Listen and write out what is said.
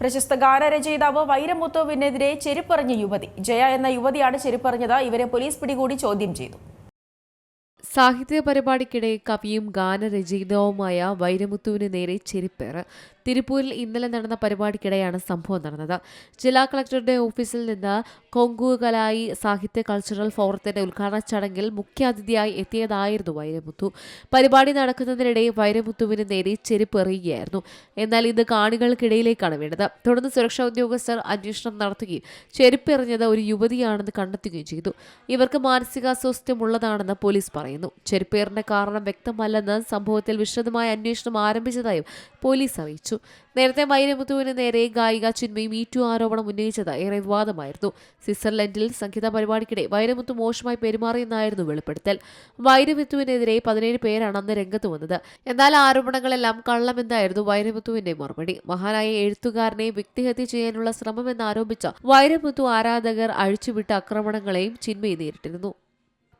പ്രശസ്ത ഗാനരചയിതാവ് വൈരമുത്തുവിനെതിരെ ചെരുപ്പറിഞ്ഞ യുവതി. ജയ എന്ന യുവതിയാണ് ചെരുപ്പറിഞ്ഞത്. ഇവരെ പോലീസ് പിടികൂടി ചോദ്യം ചെയ്തു. സാഹിത്യ പരിപാടിക്കിടെ കവിയും ഗാനരചയിതാവുമായ വൈരമുത്തുവിന് നേരെ ചെരിപ്പേറ് തിരുപ്പൂരിൽ ഇന്നലെ നടന്ന പരിപാടിക്കിടെയാണ് സംഭവം നടന്നത്. ജില്ലാ കളക്ടറുടെ ഓഫീസിൽ നിന്ന് കൊങ്കു കലായി സാഹിത്യ കൾച്ചറൽ ഫോറത്തിന്റെ ഉദ്ഘാടന ചടങ്ങിൽ മുഖ്യാതിഥിയായി എത്തിയതായിരുന്നു വൈരമുത്തു. പരിപാടി നടക്കുന്നതിനിടെ വൈരമുത്തുവിന് നേരെ ചെരുപ്പെറിയുകയായിരുന്നു എന്നാൽ ഇത് കാണികൾക്കിടയിലേക്കാണ് വീണത്. തുടർന്ന് സുരക്ഷാ ഉദ്യോഗസ്ഥർ അന്വേഷണം നടത്തുകയും ചെരുപ്പ് എറിഞ്ഞത് ഒരു യുവതിയാണെന്ന് കണ്ടെത്തുകയും ചെയ്തു. ഇവർക്ക് മാനസികാസ്വാസ്ഥ്യമുള്ളതാണെന്ന് പോലീസ് പറയുന്നു. ചെരുപ്പേറിന്റെ കാരണം വ്യക്തമല്ലെന്ന് സംഭവത്തിൽ വിശദമായ അന്വേഷണം ആരംഭിച്ചതായും പോലീസ് അറിയിച്ചു. നേരത്തെ വൈരമുത്തുവിന് നേരെ ഗായിക ചിന്മയി മീറ്റു ആരോപണം ഉന്നയിച്ചത് ഏറെ വിവാദമായിരുന്നു. സ്വിറ്റ്സർലൻഡിൽ സംഗീത പരിപാടിക്കിടെ വൈരമുത്തു മോശമായി പെരുമാറിയെന്നായിരുന്നു വെളിപ്പെടുത്തൽ. വൈരമുത്തുവിനെതിരെ പതിനേഴ് പേരാണ് അന്ന് രംഗത്ത് വന്നത്. എന്നാൽ ആരോപണങ്ങളെല്ലാം കള്ളമെന്നായിരുന്നു വൈരമുത്തുവിന്റെ മറുപടി. മഹാനായ എഴുത്തുകാരനെ വ്യക്തിഹത്യ ചെയ്യാനുള്ള ശ്രമമെന്നാരോപിച്ച വൈരമുത്തു ആരാധകർ അഴിച്ചുവിട്ട ആക്രമണങ്ങളെയും ചിന്മയി നേരിട്ടിരുന്നു.